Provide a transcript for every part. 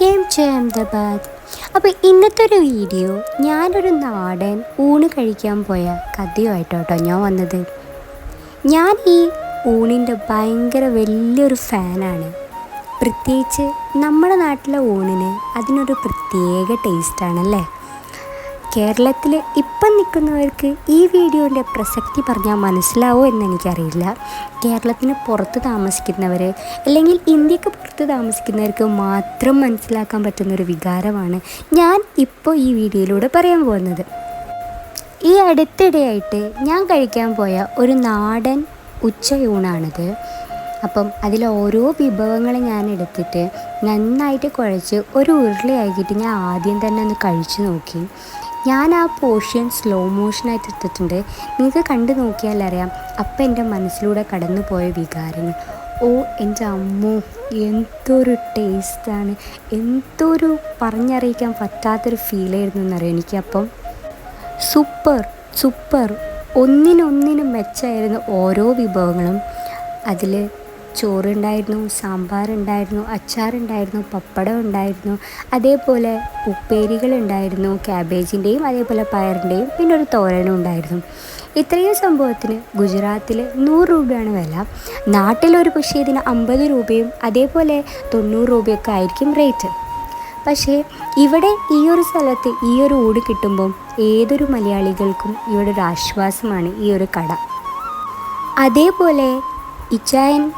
Came Ahmedabad അപ്പോൾ ഇന്നത്തെ ഒരു വീഡിയോ ഞാനൊരു നാടൻ ഊണ് കഴിക്കാൻ പോയ കഥയുമായിട്ടോട്ടോ ഞാൻ വന്നത്. ഞാൻ ഈ ഊണിന്റെ ഭയങ്കര വലിയൊരു ഫാനാണ്. പ്രത്യേകിച്ച് നമ്മുടെ നാട്ടിലെ ഊണിന് അതിനൊരു പ്രത്യേക ടേസ്റ്റാണല്ലേ കേരളത്തിൽ ഇപ്പം നിൽക്കുന്നവർക്ക് ഈ വീഡിയോന്റെ പ്രസക്തി പറഞ്ഞാൽ മനസ്സിലാവോ എന്ന് എനിക്കറിയില്ല കേരളത്തിന് പുറത്ത് താമസിക്കുന്നവർ അല്ലെങ്കിൽ ഇന്ത്യയ്ക്ക് പുറത്ത് താമസിക്കുന്നവർക്ക് മാത്രം മനസ്സിലാക്കാൻ പറ്റുന്നൊരു വികാരമാണ് ഞാൻ ഇപ്പോൾ ഈ വീഡിയോയിലൂടെ പറയാൻ പോകുന്നത്. ഈ അടുത്തിടെയായിട്ട് ഞാൻ കഴിക്കാൻ പോയ ഒരു നാടൻ ഉച്ചയൂണാണിത്. അപ്പം അതിൽ ഓരോ വിഭവങ്ങൾ ഞാൻ എടുത്തിട്ട് നന്നായിട്ട് കുഴച്ച് ഒരു ഉരുളയാക്കിയിട്ട് ഞാൻ ആദ്യം തന്നെ ഒന്ന് കഴിച്ചു നോക്കി. ഞാൻ ആ പോർഷൻ സ്ലോ മോഷനായിട്ട് എടുത്തിട്ടുണ്ട്. നിങ്ങൾക്ക് കണ്ടു നോക്കിയാൽ അറിയാം. അപ്പം എന്റെ മനസ്സിലൂടെ കടന്നു പോയ വികാരങ്ങൾ. ഓ എന്റെ അമ്മോ എന്തൊരു ടേസ്റ്റാണ് എന്തൊരു പറഞ്ഞറിയിക്കാൻ പറ്റാത്തൊരു ഫീലായിരുന്നു എന്നറിയാം എനിക്കപ്പം. സൂപ്പർ സൂപ്പർ ഒന്നിനൊന്നിനും മെച്ചമായിരുന്നു ഓരോ വിഭവങ്ങളും. അതിൽ ചോറുണ്ടായിരുന്നു സാമ്പാറുണ്ടായിരുന്നു അച്ചാറുണ്ടായിരുന്നു പപ്പടം ഉണ്ടായിരുന്നു അതേപോലെ ഉപ്പേരികളുണ്ടായിരുന്നു ക്യാബേജിന്റെയും അതേപോലെ പയറിന്റെയും പിന്നെ ഒരു തോരനും ഉണ്ടായിരുന്നു. ഇത്രയും സംഭവത്തിന് ഗുജറാത്തിൽ നൂറ് രൂപയാണ് വില. നാട്ടിലൊരു പക്ഷേ ഇതിന് അമ്പത് രൂപയും അതേപോലെ തൊണ്ണൂറ് രൂപയൊക്കെ ആയിരിക്കും റേറ്റ്. പക്ഷേ ഇവിടെ ഈ ഒരു സ്ഥലത്ത് ഈ ഒരു ഊട് കിട്ടുമ്പം ഏതൊരു മലയാളികൾക്കും ഇവിടെ ഒരു ആശ്വാസമാണ് ഈ ഒരു കട. അതേപോലെ ഇച്ചായൻ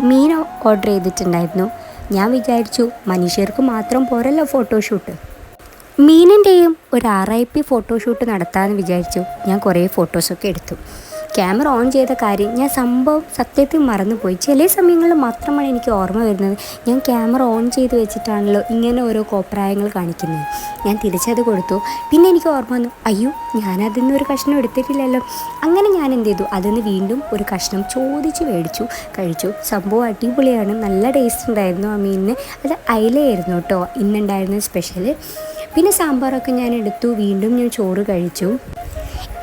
മീൻ ഓർഡർ ചെയ്തിട്ടുണ്ടായിരുന്നു. ഞാൻ വിചാരിച്ചു മനുഷ്യർക്ക് മാത്രം പോരല്ലോ ഫോട്ടോഷൂട്ട് മീനിന്റെയും ഒരു ആർ ഐ പി ഫോട്ടോഷൂട്ട് നടത്താമെന്ന് വിചാരിച്ചു. ഞാൻ കുറേ ഫോട്ടോസൊക്കെ എടുത്തു. ക്യാമറ ഓൺ ചെയ്ത കാര്യം ഞാൻ സംഭവം സത്യത്തിൽ മറന്നുപോയി. ചില സമയങ്ങളിൽ മാത്രമാണ് എനിക്ക് ഓർമ്മ വരുന്നത്. ഞാൻ ക്യാമറ ഓൺ ചെയ്ത് വെച്ചിട്ടാണല്ലോ ഇങ്ങനെ ഓരോ കോപ്രായങ്ങൾ കാണിക്കുന്നത്. ഞാൻ തിരിച്ചത് കൊടുത്തു. പിന്നെ എനിക്ക് ഓർമ്മ വന്നു. അയ്യോ ഞാനതിൽ നിന്ന് ഒരു കഷ്ണം എടുത്തിട്ടില്ലല്ലോ. അങ്ങനെ ഞാൻ എന്ത് ചെയ്തു? അതിന് വീണ്ടും ഒരു കഷ്ണം ചോദിച്ച് മേടിച്ചു. കഴിച്ചു. സംഭവം അടിപൊളിയാണ്. നല്ല ടേസ്റ്റ് ഉണ്ടായിരുന്നു ആ മീനിന് അത് അയിലയായിരുന്നു കേട്ടോ. ഇന്നുണ്ടായിരുന്ന സ്പെഷ്യൽ പിന്നെ സാമ്പാറൊക്കെ ഞാൻ എടുത്തു. വീണ്ടും ഞാൻ ചോറ് കഴിച്ചു.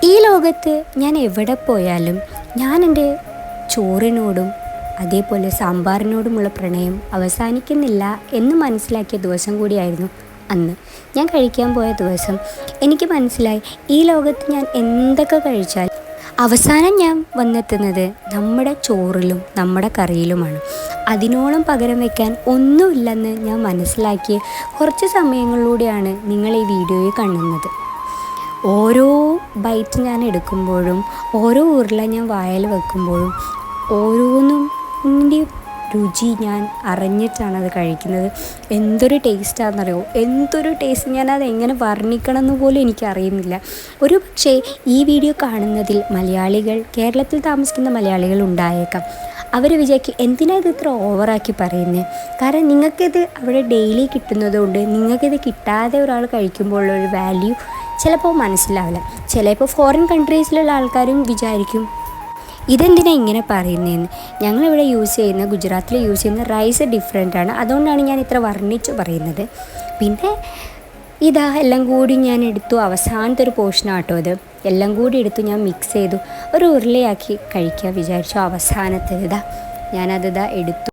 ഈ ലോകത്ത് ഞാൻ എവിടെ പോയാലും ഞാൻ എന്റെ ചോറിനോടും അതേപോലെ സാമ്പാറിനോടുമുള്ള പ്രണയം അവസാനിക്കുന്നില്ല എന്ന് മനസ്സിലാക്കിയ ദിവസം കൂടിയായിരുന്നു അന്ന്. ഞാൻ കഴിക്കാൻ പോയ ദിവസം എനിക്ക് മനസ്സിലായി ഈ ലോകത്ത് ഞാൻ എന്തൊക്കെ കഴിച്ചാൽ അവസാനം ഞാൻ വന്നെത്തുന്നത് നമ്മുടെ ചോറിലും നമ്മുടെ കറിയിലുമാണ്. അതിനോളം പകരം വയ്ക്കാൻ ഒന്നുമില്ലെന്ന് ഞാൻ മനസ്സിലാക്കിയ കുറച്ച് സമയങ്ങളിലൂടെയാണ് നിങ്ങൾ ഈ വീഡിയോയിൽ കാണുന്നത്. ഓരോ ബൈറ്റ് ഞാൻ എടുക്കുമ്പോഴും ഓരോ ഉരുള ഞാൻ വായൽ വെക്കുമ്പോഴും ഓരോന്നും ഇതിന്റെ രുചി ഞാൻ അറിഞ്ഞിട്ടാണ് അത് കഴിക്കുന്നത്. എന്തൊരു ടേസ്റ്റാണെന്നറിയോ എന്തൊരു ടേസ്റ്റ് ഞാൻ അത് എങ്ങനെ വർണിക്കണം എന്ന് പോലും എനിക്കറിയുന്നില്ല. ഒരു പക്ഷേ ഈ വീഡിയോ കാണുന്നതിൽ മലയാളികൾ കേരളത്തിൽ താമസിക്കുന്ന മലയാളികൾ ഉണ്ടായേക്കാം. അവർ വിചാരിക്കും എന്തിനാ ഇത് ഇത്ര ഓവറാക്കി പറയുന്നത് കാരണം നിങ്ങൾക്കിത് അവിടെ ഡെയിലി കിട്ടുന്നതുകൊണ്ട് നിങ്ങൾക്കിത് കിട്ടാതെ ഒരാൾ കഴിക്കുമ്പോഴുള്ള ഒരു വാല്യൂ ചിലപ്പോൾ മനസ്സിലാവില്ല. ചിലപ്പോൾ ഫോറിൻ കൺട്രീസിലുള്ള ആൾക്കാരും വിചാരിക്കും ഇതെന്തിനാണ് ഇങ്ങനെ പറയുന്നതെന്ന് ഞങ്ങളിവിടെ യൂസ് ചെയ്യുന്ന ഗുജറാത്തിൽ യൂസ് ചെയ്യുന്ന റൈസ് ഡിഫറെന്റ് ആണ്. അതുകൊണ്ടാണ് ഞാൻ ഇത്ര വർണിച്ച് പറയുന്നത്. പിന്നെ ഇതാ എല്ലാം കൂടി ഞാൻ എടുത്തു. അവസാനത്തെ ഒരു പോർഷനാട്ടോ അത് എല്ലാം കൂടി എടുത്തു ഞാൻ മിക്സ് ചെയ്തു. ഒരു ഉരുളയാക്കി കഴിക്കാൻ വിചാരിച്ചു. അവസാനത്തെ ഇതാ. ഞാനത് ഇതാ എടുത്തു.